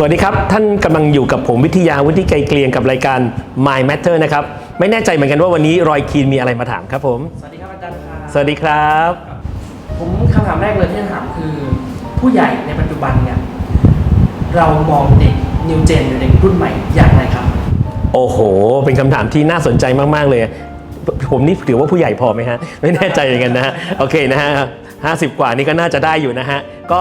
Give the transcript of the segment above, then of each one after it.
สวัสดีครับ ท่านกำลังอยู่กับผมวิทยาวุฒิไกลเกลียงกับรายการ My Matter นะครับ ไม่แน่ใจเหมือนกันว่าวันนี้รอยคีนมีอะไรมาถามครับผม สวัสดีครับอาจารย์ครับสวัสดีครับ ผมคำถามแรกเลยที่จะถามคือ ผู้ใหญ่ในปัจจุบันเนี่ยเรามองเด็กนิวเจนหรือเด็กรุ่นใหม่อย่างไรครับ โอ้โห เป็นคำถามที่น่าสนใจมาก ๆ เลย ผมนี่ถือว่าผู้ใหญ่พอไหมฮะ ไม่แน่ใจเหมือนกันนะฮะ โอเคนะฮะห้าสิบกว่านี่ก็น่าจะได้อยู่นะฮะ ก็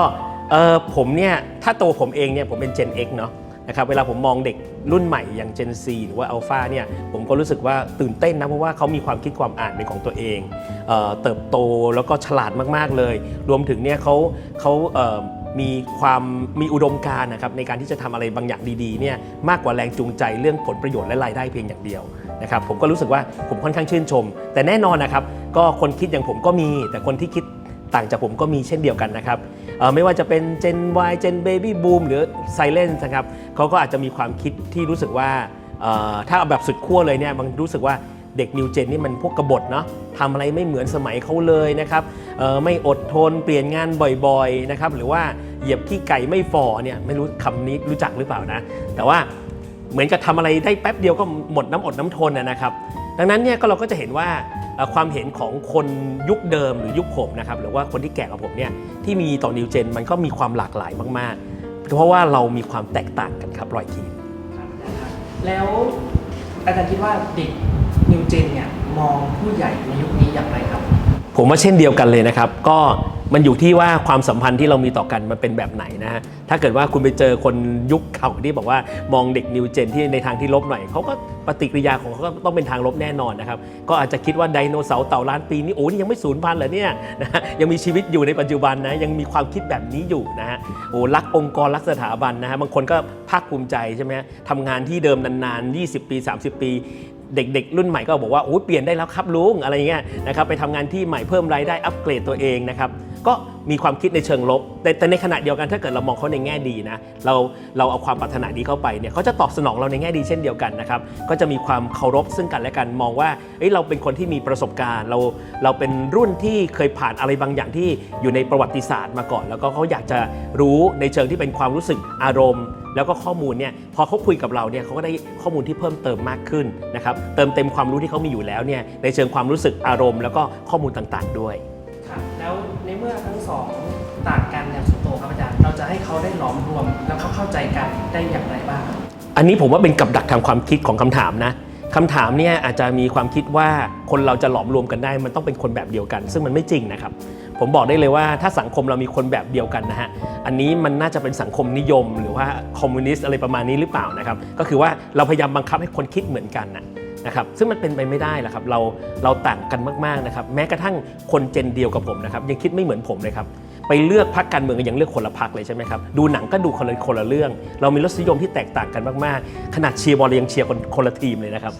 เออผมเนี่ยถ้าตัวผมเองเนี่ยผมเป็น Gen X เนาะนะครับเวลาผมมองเด็กรุ่นใหม่อย่าง Gen Z หรือว่า Alpha เนี่ยผมก็รู้สึกว่าตื่นเต้นนะเพราะว่าเขามีความคิดความอ่านเป็นของตัวเองเออเติบโตแล้วก็ฉลาดมากๆเลย รวมถึงเนี่ยเขาเขาเอ่อมีความมีอุดมการณ์นะครับในการที่จะทำอะไรบางอย่างดีๆเนี่ยมากกว่าแรงจูงใจเรื่องผลประโยชน์และรายได้เพียงอย่างเดียวนะครับผมก็รู้สึกว่าผมค่อนข้างชื่นชม แต่แน่นอนนะครับก็คนคิดอย่างผมก็มี แต่คนที่คิด ต่างจากผมก็มีเช่นเดียวกันนะครับไม่ว่าจะเป็น Gen Y Gen Baby Boom หรือ Silence นะครับเขาก็อาจจะมีความคิดที่รู้สึกว่าถ้าเอาแบบสุดขั้วเลยเนี่ยมันรู้สึกว่าเด็กนิวเจนนี่มันพวกกบฏเนาะทำอะไรไม่เหมือนสมัยเขาเลยนะครับไม่อดทนเปลี่ยนงานบ่อยๆนะครับหรือว่าเหยียบขี้ไก่ไม่ฝ่อเนี่ยไม่รู้คำนี้รู้จักหรือเปล่านะ แต่ว่าเหมือนกับทำอะไรได้แป๊บเดียวก็หมดน้ำอดน้ำทนนะครับ ดังนั้นเนี่ยก็เราก็จะเห็นว่าเอ่อความเห็นของคนยุคเดิมหรือยุคผมนะครับหรือว่าคนที่แก่กว่าผมเนี่ยที่มีต่อนิวเจนมันก็มีความหลากหลายมากๆ เพราะว่าเรามีความแตกต่างกันครับรอยคีนครับอาจารย์ครับแล้วอาจารย์คิดว่าเด็กนิวเจนเนี่ยมองผู้ใหญ่ในยุคนี้อย่างไรครับ ผมว่าเช่นเดียวกันเลยนะครับ ก็มันอยู่ที่ว่าความสัมพันธ์ที่เรามีต่อกันมันเป็นแบบไหนนะฮะถ้าเกิดว่าคุณไปเจอคนยุคเก่าที่บอกว่ามองเด็กนิวเจนที่ในทางที่ลบหน่อยเขาก็ ปฏิกิริยาของเขาก็ต้องเป็นทางลบแน่นอนนะครับก็อาจจะคิดว่าไดโนเสาร์เต่าล้านปีนี่โอ้นี่ยังไม่สูญพันธุ์เหรอเนี่ยนะยังมีชีวิตอยู่ในปัจจุบันนะยังมีความคิดแบบนี้อยู่นะฮะโอ้รักองค์กรรักสถาบันนะฮะบางคนก็ภาคภูมิใจใช่ไหมทำงานที่เดิมนานๆ 20 ปี 30 ปีเด็กๆ รุ่นใหม่ก็บอกว่าโอ้ยเปลี่ยนได้แล้วครับลุงอะไรเงี้ยนะครับไปทำงานที่ใหม่เพิ่มรายได้อัปเกรดตัวเองนะครับก็ มีความคิดในเชิงลบแต่แต่ในขณะเดียวกันถ้าเกิดเรามองเขาในแง่ดีนะเราเราเอาความปรารถนาดีเข้าไปเนี่ยเขาจะตอบสนองเราในแง่ดีเช่นเดียวกันนะครับก็จะมีความเคารพซึ่งกันและกันมองว่าเอ้ยเราเป็นคนที่มีประสบการณ์เราเราเป็นรุ่นที่เคยผ่านอะไรบางอย่างที่อยู่ในประวัติศาสตร์มาก่อน แล้วก็เขาอยากจะรู้ในเชิงที่เป็นความรู้สึกอารมณ์แล้วก็ข้อมูลเนี่ยพอเขาคุยกับเราเนี่ยเขาก็ได้ข้อมูลที่เพิ่มเติมมากขึ้นนะครับเติมเต็มความรู้ที่เขามีอยู่แล้วเนี่ยในเชิงความรู้สึกอารมณ์ แล้วก็ข้อมูลต่างๆ ด้วย ในเมื่อทั้งสองต่างกันอย่างสุดโต่งครับอาจารย์ เราจะให้เขาได้หลอมรวมแล้วเขาเข้าใจกันได้อย่างไรบ้างครับอันนี้ผมว่าเป็นกับดักทางความคิดของคำถามนะคำถามเนี่ยอาจจะมีความคิดว่าคนเราจะหลอมรวมกันได้ มันต้องเป็นคนแบบเดียวกัน ซึ่งมันไม่จริงนะครับ ผมบอกได้เลยว่าถ้าสังคมเรามีคนแบบเดียวกันนะฮะอันนี้มันน่าจะเป็นสังคมนิยม หรือว่าคอมมิวนิสต์อะไรประมาณนี้หรือเปล่านะครับก็คือว่าเราพยายามบังคับให้คนคิดเหมือนกันนะ นะครับซึ่งมันเป็นไปไม่ได้หรอกครับเราเราต่างกันมากๆนะครับแม้กระทั่งคนเจนเดียวกับผมนะครับยังคิดไม่เหมือนผมเลยครับไปเลือกพักการเมืองก็ยังเลือกคนละพักเลยใช่ไหมครับดูหนังก็ดูคนละคนละเรื่อง เรามีรสนิยมที่แตกต่างกันมากๆ ขนาดเชียร์บอลเรายังเชียร์คนคนละทีมเลยนะครับ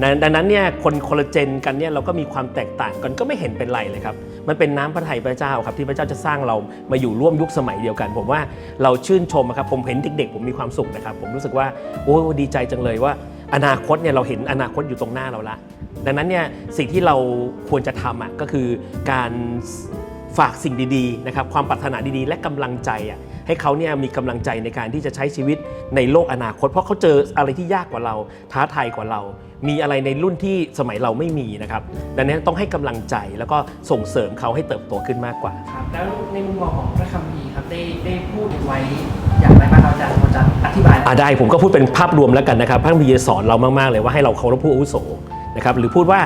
นะดังนั้นเนี่ยคนคนละเจนกันเนี่ยเราก็มีความแตกต่างกันก็ไม่เห็นเป็นไรเลยครับมันเป็นน้ำพระทัยพระเจ้าครับที่พระเจ้าจะสร้างเรามาอยู่ร่วมยุคสมัยเดียวกัน ผมว่าเราชื่นชมนะครับผมเห็นเด็กๆ ผมมีความสุขนะครับผมรู้สึกว่าโอ้ดีใจจังเลยว่า อนาคตเนี่ยเราเห็นอนาคตอยู่ตรงหน้าเราละ ดังนั้นเนี่ยสิ่งที่เราควรจะทำอะก็คือการฝากสิ่งดีๆนะครับความปรารถนาดีๆ และกำลังใจอะให้เขาเนี่ยมีกำลังใจในการที่จะใช้ชีวิตในโลกอนาคต เพราะเขาเจออะไรที่ยากกว่าเรา ท้าทายกว่าเรา มีอะไรในรุ่นที่สมัยเราไม่มีนะครับดังนั้นต้องให้กำลังใจแล้วก็ส่งเสริมเขาให้เติบโตขึ้นมากกว่า ครับแล้วในมุมมองของพระคัมภีร์ครับได้ได้พูดไว้ อ่าได้ผมก็พูดเป็นภาพรวมแล้วกันนะครับพระคัมภีร์สอนเรามาก ๆ เลยว่าให้เราเคารพผู้อาวุโสนะครับหรือพูดว่า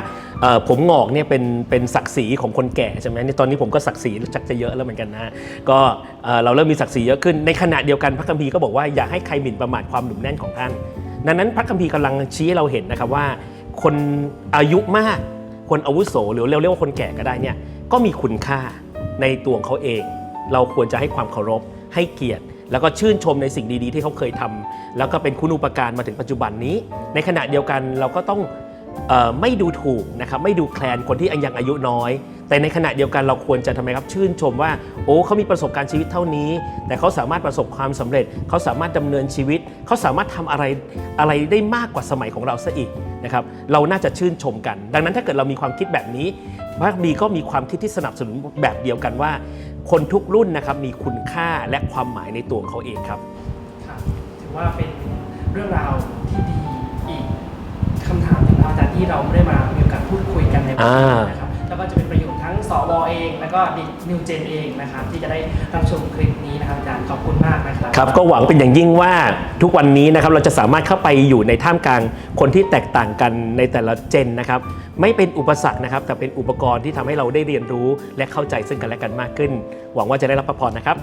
ผมงอกเนี่ยเป็นเป็นศักดิ์ศรีของคนแก่ใช่ไหมในตอนนี้ผมก็ศักดิ์ศรีชักจะเยอะแล้วเหมือนกันนะก็เอ่อเราเริ่มมีศักดิ์ศรีเยอะขึ้นในขณะเดียวกันพระคัมภีร์ก็บอกว่าอย่าให้ใครหมิ่นประมาทความหนุ่มแน่นของท่านดังนั้นพระคัมภีร์กำลังชี้ให้เราเห็นนะครับว่า คนอายุมากคนอาวุโสหรือเรียกว่าคนแก่ก็ได้เนี่ยก็มีคุณค่าในตัวของเขาเอง เราควรจะให้ความเคารพให้เกียรติ แล้วก็ชื่นชมในสิ่งดีๆ ที่เขาเคยทำแล้วก็เป็นคุณูปการมาถึงปัจจุบันนี้ ในขณะเดียวกันเราก็ต้องไม่ดูถูกนะครับไม่ดูแคลนคนที่ยังอายุน้อย แต่ในขณะเดียวกันเราควรจะทำไมครับชื่นชมว่า โอ้เขามีประสบการณ์ชีวิตเท่านี้ แต่เขาสามารถประสบความสำเร็จ เขาสามารถดำเนินชีวิต เขาสามารถทำอะไรอะไรได้มากกว่าสมัยของเราซะอีกนะครับเราน่าจะชื่นชมกัน ดังนั้นถ้าเกิดเรามีความคิดแบบนี้พระบีก็มีความคิดที่สนับสนุนแบบเดียวกันว่า คนทุกรุ่นนะครับมีคุณค่าและความหมายในตัวเขาเองครับครับถือว่าเป็นเรื่องราวที่ดีอีกคำถามหนึ่งอาจารย์ที่เราไม่ได้มามีโอกาสพูดคุยกันในวันนี้นะครับ สวเองแล้วก็เด็กนิวเจนเองนะครับที่จะได้รับชมคลิปนี้นะครับอาจารย์ขอบคุณมากนะครับครับก็หวังเป็นอย่างยิ่งว่าทุกวันนี้นะครับเราจะสามารถเข้าไปอยู่ในท่ามกลางคนที่แตกต่างกันในแต่ละเจนนะครับไม่เป็นอุปสรรคนะครับแต่เป็นอุปกรณ์ที่ทำให้เราได้เรียนรู้และเข้าใจซึ่งกันและกันมากขึ้น หวังว่าจะได้รับพระพรนะครับ